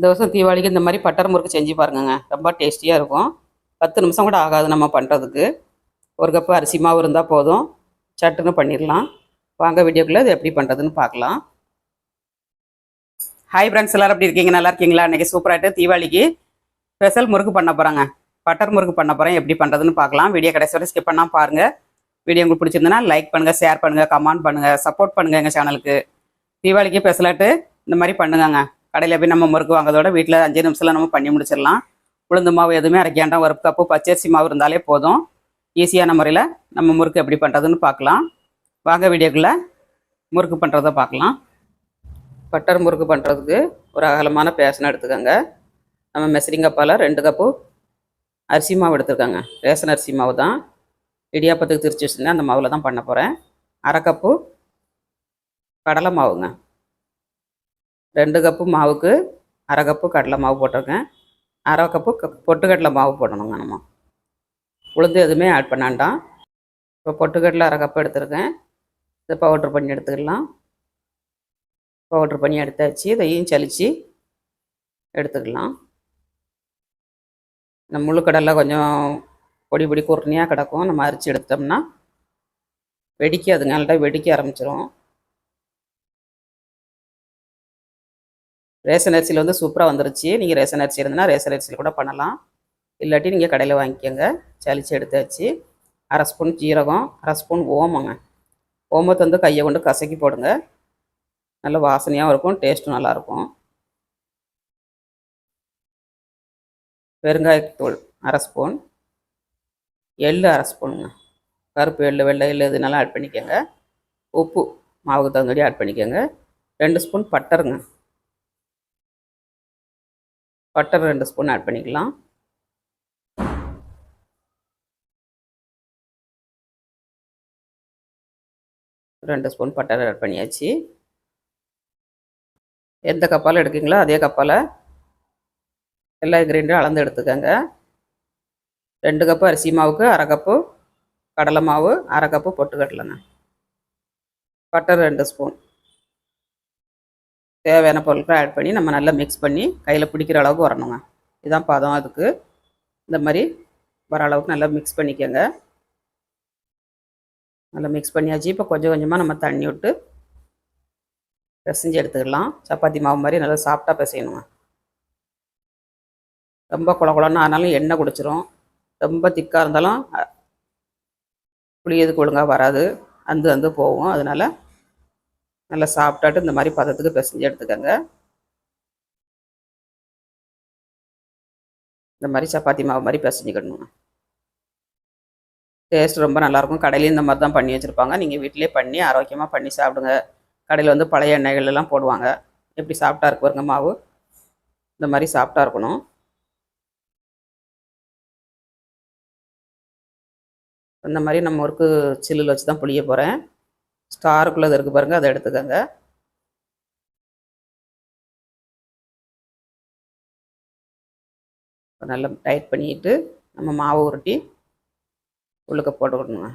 இந்த வருஷம் தீபாவளிக்கு இந்த மாதிரி பட்டர் முறுக்கு செஞ்சு பாருங்கங்க. ரொம்ப டேஸ்டியாக இருக்கும். பத்து நிமிஷம் கூட ஆகாது நம்ம பண்ணுறதுக்கு ஒரு கப்பு அரிசி மாவு இருந்தால் போதும். சட்டுன்னு பண்ணிடலாம் வாங்க வீடியோக்குள்ளே இது எப்படி பண்ணுறதுன்னு பார்க்கலாம் ஹாய் ஃப்ரெண்ட்ஸ் எல்லோரும் எப்படி இருக்கீங்க? நல்லா இருக்கீங்களா? இன்றைக்கி சூப்பராகிட்டு தீபாவளிக்கு ஸ்பெஷல் முறுக்கு பண்ண போகிறேங்க பட்டர் முறுக்கு பண்ண போகிறேன் எப்படி பண்ணுறதுன்னு பார்க்கலாம் வீடியோ கடைசி வரை ஸ்கிப் பண்ணால் பாருங்கள் வீடியோ உங்களுக்கு பிடிச்சிருந்தனா லைக் பண்ணுங்கள் ஷேர் பண்ணுங்கள் கமெண்ட் பண்ணுங்கள் சப்போர்ட் பண்ணுங்கள் எங்கள் சேனலுக்கு தீபாவளிக்கு ஸ்பெஷலாட்டு இந்த மாதிரி பண்ணுங்கங்க. கடையில் போய் நம்ம முறுக்கு வாங்குறதோட வீட்டில் அஞ்சு நிமிஷத்தில் நம்ம பண்ணி முடிச்சிடலாம். உளுந்து மாவு எதுவுமே அரைக்காண்டாம் ஒரு கப்பு பச்சரிசி மாவு இருந்தாலே போதும். ஈஸியான முறையில் நம்ம முறுக்கு எப்படி பண்ணுறதுன்னு பார்க்கலாம். வாங்க வீடியோக்குள்ளே முறுக்கு பண்ணுறத பார்க்கலாம். பட்டர் முறுக்கு பண்ணுறதுக்கு ஒரு அகலமான பேசனை எடுத்துக்கோங்க. நம்ம மெசரிங் கப்பால் ரெண்டு கப்பு அரிசி மாவு எடுத்துருக்கோங்க. ரேஷன் அரிசி மாவு தான். இடியாப்பத்துக்கு திரிச்சு வச்சுருந்தேன். அந்த மாவில் தான் பண்ண போகிறேன் அரை கப்பு கடலை மாவுங்க. ரெண்டு கப்பு மாவுக்கு அரை கப்பு கடலை மாவு போட்டிருக்கேன். அரை கப்பு பொட்டுக்கடலை மாவு போடணுங்க நம்ம. உளுந்து எதுவுமே ஆட் பண்ணாண்டாம் இப்போ பொட்டுக்கடலை அரை கப்பு எடுத்துருக்கேன். இதை பவுட்ரு பண்ணி எடுத்துக்கலாம். பவுட்ரு பண்ணி எடுத்தாச்சு. இதையும் சலித்து எடுத்துக்கலாம். இந்த முழுக்கடலை கொஞ்சம் பொடி பொடி குருணையாக கிடக்கும். நம்ம அரிச்சு எடுத்தோம்னா வெடிக்காதுங்க. நல்லா வெடிக்க ஆரம்பிச்சிடும் ரேஷன் அரிசியில் வந்து சூப்பராக வந்துருச்சு. நீங்கள் ரேஷன் அரிசி இருந்ததுன்னா ரேஷன் அரிசியில் கூட பண்ணலாம். இல்லாட்டி நீங்கள் கடையில் வாங்கிக்கோங்க. சளிச்சு எடுத்தாச்சு. அரை ஸ்பூன் ஜீரகம் அரை ஸ்பூன் ஓமங்க. ஓமத்தை வந்து கையை கொண்டு கசக்கி போடுங்க. நல்ல வாசனையாகவும் இருக்கும் டேஸ்ட்டும் நல்லாயிருக்கும் பெருங்காயத்தூள் அரை ஸ்பூன். எள்ளு அரை ஸ்பூனுங்க. கருப்பு எள்ளு வெள்ளை எள்ளு இதனால ஆட் பண்ணிக்கோங்க. உப்பு மாவுக்கு தகுந்தபடி ஆட் பண்ணிக்கோங்க. ரெண்டு ஸ்பூன் பட்டருங்க. பட்டர் ரெண்டு ஸ்பூன் ஆட் பண்ணிக்கலாம். ரெண்டு ஸ்பூன் பட்டர் ஆட் பண்ணியாச்சு. எந்த கப்பால் எடுக்கீங்களோ அதே கப்பால் எல்லா இன்க்ரீடியும் அளந்து எடுத்துக்கோங்க. ரெண்டு கப்பு அரிசி மாவுக்கு அரை கப்பு கடலை மாவு அரை கப்பு பொட்டுக்கடலைங்க பட்டர் ரெண்டு ஸ்பூன். தேவையான பொருட்களை ஆட் பண்ணி நம்ம நல்லா மிக்ஸ் பண்ணி கையில் பிடிக்கிற அளவுக்கு வரணுங்க. இதுதான் பதம் அதுக்கு. இந்த மாதிரி வர அளவுக்கு நல்லா மிக்ஸ் பண்ணிக்கோங்க. நல்லா மிக்ஸ் பண்ணியாச்சு. இப்போ கொஞ்சம் கொஞ்சமாக நம்ம தண்ணி விட்டு பிசைஞ்சு எடுத்துக்கலாம். சப்பாத்தி மாவு மாதிரி நல்லா சாஃப்டாக பிசையணுங்க. ரொம்ப குள குளன்னு ஆனாலும் எண்ணெய் குடிச்சிரும். ரொம்ப திக்காக இருந்தாலும் புளியதுக்கு ஒழுங்காக வராது. அந்து அந்து போகும். அதனால் நல்லா சாப்பிட்டாட்டு இந்த மாதிரி பதத்துக்கு பிசைஞ்சு எடுத்துக்கோங்க. இந்த மாதிரி சப்பாத்தி மாவு மாதிரி பிசைஞ்சுக்கணுங்க. டேஸ்ட் ரொம்ப நல்லாயிருக்கும். கடையிலையும் இந்த மாதிரி தான் பண்ணி வச்சுருப்பாங்க. நீங்கள் வீட்டிலே பண்ணி ஆரோக்கியமாக பண்ணி சாப்பிடுங்க. கடையில் வந்து பழைய எண்ணெய்கள் எல்லாம் போடுவாங்க. எப்படி சாப்பிட்டா இருக்கு பாருங்க மாவு. இந்த மாதிரி சாப்பிட்டா இருக்கணும். இந்த மாதிரி நம்ம ஒர்க்கு சில்லில் வச்சு தான் புளிய போகிறேன் ஸ்டாருக்குள்ளே இருக்குது பாருங்கள் அதை எடுத்துக்கோங்க. நல்லா டைட் பண்ணிட்டு நம்ம மாவு உருட்டி உள்ளுக்க போட்டுக்கணுங்க.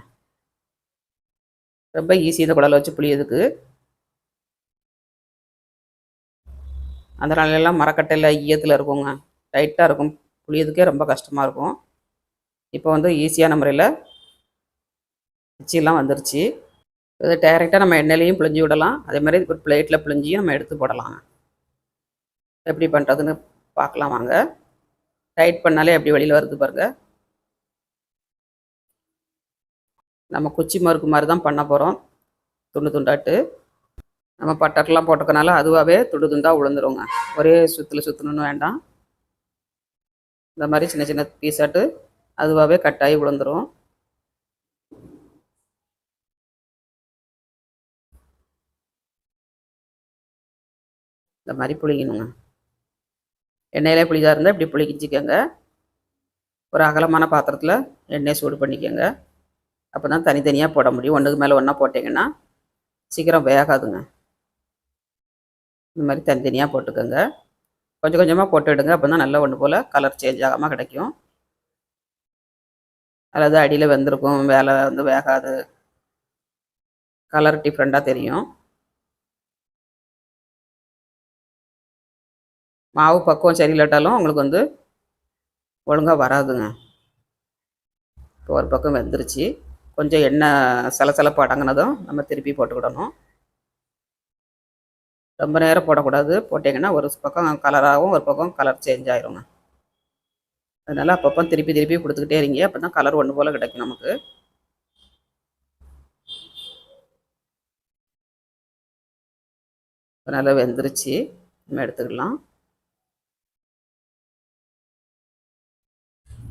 ரொம்ப ஈஸி இந்த குடலை வச்சு புளியதுக்கு அந்த நாளெல்லாம் மரக்கட்டையில் ஈயத்தில் இருக்குங்க. டைட்டாக இருக்கும். புளியதுக்கே ரொம்ப கஷ்டமாக இருக்கும். இப்போ வந்து ஈஸியான முறையில் மிக்சிலாம் வந்துருச்சு. இதை டைரெக்டாக நம்ம எண்ணெயிலையும் பிழிஞ்சு விடலாம். அதே மாதிரி ஒரு பிளேட்டில் பிழிஞ்சியும் நம்ம எடுத்து போடலாம். எப்படி பண்ணுறதுன்னு பார்க்கலாம் வாங்க. டைட் பண்ணாலே எப்படி வெளியில் வருது பாருங்கள் நம்ம குச்சி மறுக்கு மாதிரி தான் பண்ண போகிறோம் துண்டு துண்டாட்டு. நம்ம பட்டர்லாம் போட்டுக்கனால அதுவாகவே துண்டு துண்டாக விழுந்துருங்க ஒரே சுற்றில் சுற்றணுன்னு வேண்டாம். இந்த மாதிரி சின்ன சின்ன பீஸாட்டு அதுவாகவே கட்டாகி விழுந்துரும் இந்த மாதிரி புளிக்கணுங்க. எண்ணெயிலே புளிதாக இருந்தால் இப்படி புளிக்கிச்சிக்கோங்க. ஒரு அகலமான பாத்திரத்தில் எண்ணெய் சூடு பண்ணிக்கோங்க. அப்போ தான் தனித்தனியாக போட முடியும். ஒன்றுக்கு மேலே ஒன்றா போட்டிங்கன்னா சீக்கிரம் வேகாதுங்க. இந்த மாதிரி தனித்தனியாக போட்டுக்கோங்க. கொஞ்சம் கொஞ்சமாக போட்டுவிடுங்க அப்போ தான் நல்லா ஒன்று போல் கலர் சேஞ்ச் ஆகாமல் கிடைக்கும். அல்லது அடியில் வெந்திருக்கும் வேலை வந்து வேகாது. கலர் டிஃப்ரெண்ட்டாக தெரியும். மாவு பக்குவம் சரியில்லாட்டாலும் உங்களுக்கு வந்து ஒழுங்காக வராதுங்க. இப்போ ஒரு பக்கம் வெந்துருச்சு. கொஞ்சம் எண்ணெய் சலசலப்பு அடங்கினதும் நம்ம திருப்பி போட்டுக்கிடணும். ரொம்ப நேரம் போடக்கூடாது. போட்டிங்கன்னா ஒரு பக்கம் கலராகவும் ஒரு பக்கம் கலர் சேஞ்ச் ஆயிருங்க. அதனால் அப்பப்போ திருப்பி திருப்பி கொடுத்துக்கிட்டே இருங்க அப்போ தான் கலர் ஒன்று போல் கிடைக்கும் நமக்கு. நல்லா வெந்துருச்சு. நம்ம எடுத்துக்கலாம்.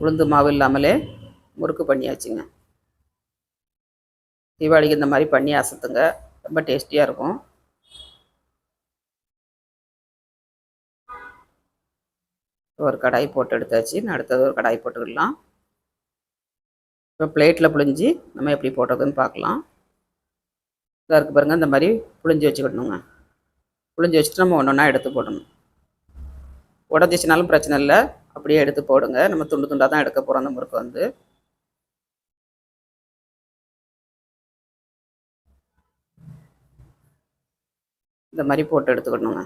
உளுந்து மாவு இல்லாமலே முறுக்கு பண்ணியாச்சுங்க. தீபாவளிக்கு இந்த மாதிரி பண்ணி அசத்துங்க. ரொம்ப டேஸ்டியாக இருக்கும். ஒரு கடாய் போட்டு எடுத்தாச்சு. நான் அடுத்தது ஒரு கடாய் போட்டுக்கலாம். இப்போ பிளேட்டில் புழிஞ்சு நம்ம எப்படி போடுறதுன்னு பார்க்கலாம். இதாக இருக்குது பாருங்கள் இந்த மாதிரி புழிஞ்சு வச்சுக்கிடணுங்க புழிஞ்சு வச்சுட்டு நம்ம ஒன்று ஒன்றா எடுத்து போடணும். உடஞ்சிச்சினாலும் பிரச்சனை இல்லை. அப்படியே எடுத்து போடுங்க. நம்ம துண்டு துண்டாக தான் எடுக்க போகிறோம் அந்த முறுக்கு வந்து. இந்த மாதிரி போட்டு எடுத்துக்கணுங்க.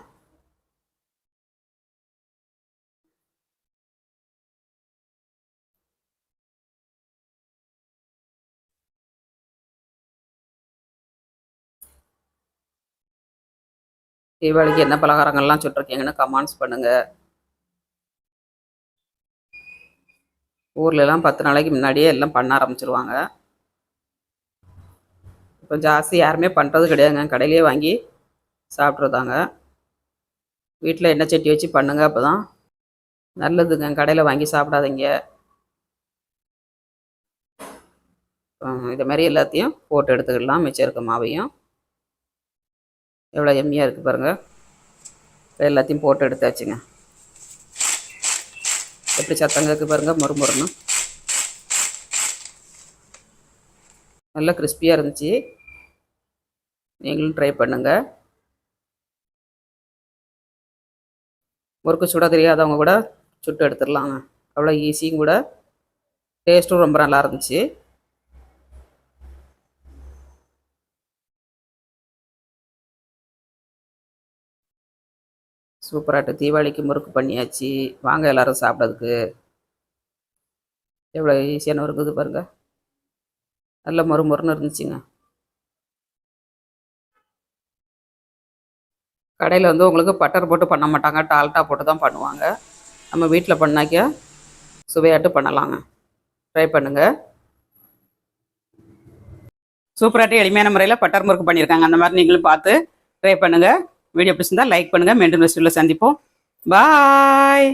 தீபாவளிக்கு என்ன பலகாரங்கள்லாம் சுட்டிருக்கீங்கன்னு கமெண்ட்ஸ் பண்ணுங்கள் ஊர்லலாம் பத்து நாளைக்கு முன்னாடியே எல்லாம் பண்ண ஆரம்பிச்சிருவாங்க. இப்போ ஜாஸ்தி யாருமே பண்ணுறது கிடையாதுங்க. கடையிலே வாங்கி சாப்பிட்றதாங்க. வீட்டில் எண்ணெய் சட்டி வச்சு பண்ணுங்க அப்போ தான் நல்லதுங்க. கடையில் வாங்கி சாப்பிடாதீங்க. இதை மாதிரி எல்லாத்தையும் போட்டு எடுத்துக்கிடலாம் மிச்சம் இருக்க மாவையும். எவ்வளோ எம்மியாக இருக்குது பாருங்கள் எல்லாத்தையும் போட்டு எடுத்தாச்சுங்க. எப்படி சத்தங்க இருக்குது பாருங்கள் மொறுமொறுன்னு நல்லா கிறிஸ்பியாக இருந்துச்சு. நீங்களும் ட்ரை பண்ணுங்கள் முறுக்கு சுட தெரியாதவங்க கூட சுட்டு எடுத்துடலாங்க. அவ்வளோ ஈஸியும் கூட டேஸ்ட்டும் ரொம்ப நல்லா இருந்துச்சு. சூப்பராட்டு. தீபாவளிக்கு முறுக்கு பண்ணியாச்சு. வாங்க எல்லாரும் சாப்பிட்றதுக்கு. எவ்வளோ ஈஸியான இருக்குது பாருங்க. நல்ல மொறு மொறுன்னு இருந்துச்சுங்க. கடையில் வந்து உங்களுக்கு பட்டர் போட்டு பண்ண மாட்டாங்க. டால்ட்டா போட்டு தான் பண்ணுவாங்க. நம்ம வீட்டில் பண்ணாக்க சுவையாட்டு பண்ணலாங்க. ட்ரை பண்ணுங்கள் சூப்பராட்டி எளிமையான முறையில் பட்டர் முறுக்கு பண்ணியிருக்காங்க. அந்த மாதிரி நீங்களும் பார்த்து ட்ரை பண்ணுங்கள் வீடியோ பிடிச்சிருந்தா லைக் பண்ணுங்கள் மீண்டும் சந்திப்போம். பாய்